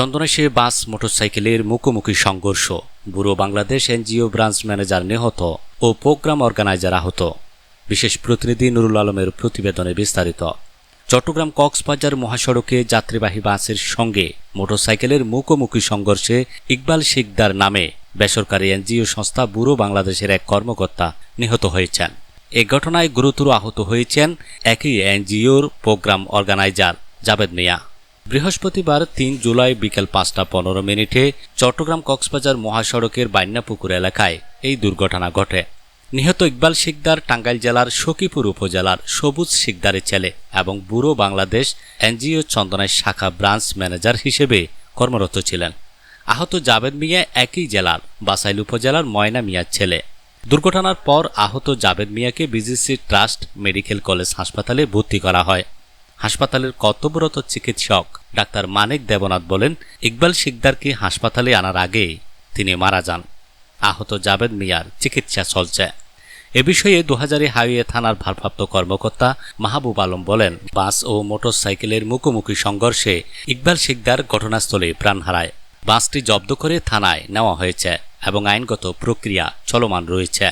চন্দনেশে বাস, মোটরসাইকেলের মুখোমুখি সংঘর্ষ। বুড়ো বাংলাদেশ এনজিও ব্রাঞ্চ ম্যানেজার নিহত ও প্রোগ্রাম অর্গানাইজার আহত। বিশেষ প্রতিনিধি নুরুল আলমের প্রতিবেদনে বিস্তারিত। চট্টগ্রাম কক্সবাজার মহাসড়কে যাত্রীবাহী বাসের সঙ্গে মোটরসাইকেলের মুখোমুখি সংঘর্ষে ইকবাল শিকদার নামে বেসরকারি এনজিও সংস্থা ব্যুরো বাংলাদেশের এক কর্মকর্তা নিহত হয়েছেন। এ ঘটনায় গুরুতর আহত হয়েছেন একই এনজিওর প্রোগ্রাম অর্গানাইজার জাবেদ মিয়া। বৃহস্পতিবার তিন জুলাই বিকেল পাঁচটা পনেরো মিনিটে চট্টগ্রাম কক্সবাজার মহাসড়কের বাইন্যাপুকুর এলাকায় এই দুর্ঘটনা ঘটে। নিহত ইকবাল শিকদার টাঙ্গাইল জেলার সখীপুর উপজেলার সবুজ শিকদারের ছেলে এবং বুড়ো বাংলাদেশ এনজিও চন্দনায় শাখা ব্রাঞ্চ ম্যানেজার হিসেবে কর্মরত ছিলেন। আহত জাবেদ মিয়া একই জেলার বাসাইল উপজেলার ময়না মিয়ার ছেলে। দুর্ঘটনার পর আহত জাবেদ মিয়াকে বিজিসি ট্রাস্ট মেডিকেল কলেজ হাসপাতালে ভর্তি করা হয়। হাসপাতালের কর্তব্যরত চিকিৎসক ডাক্তার মানিক দেবনাথ বলেন, ইকবাল শিকদারকে হাসপাতালে আনার আগে তিনি মারা যান। আহত জাবেদ মিয়ার চিকিৎসা চলছে। এ বিষয়ে দুহাজারি হাইওয়ে থানার ভারপ্রাপ্ত কর্মকর্তা মাহবুব আলম বলেন, বাস ও মোটরসাইকেলের মুখোমুখি সংঘর্ষে ইকবাল শিকদার ঘটনাস্থলে প্রাণ হারায়। বাসটি জব্দ করে থানায় নেওয়া হয়েছে এবং আইনগত প্রক্রিয়া চলমান রয়েছে।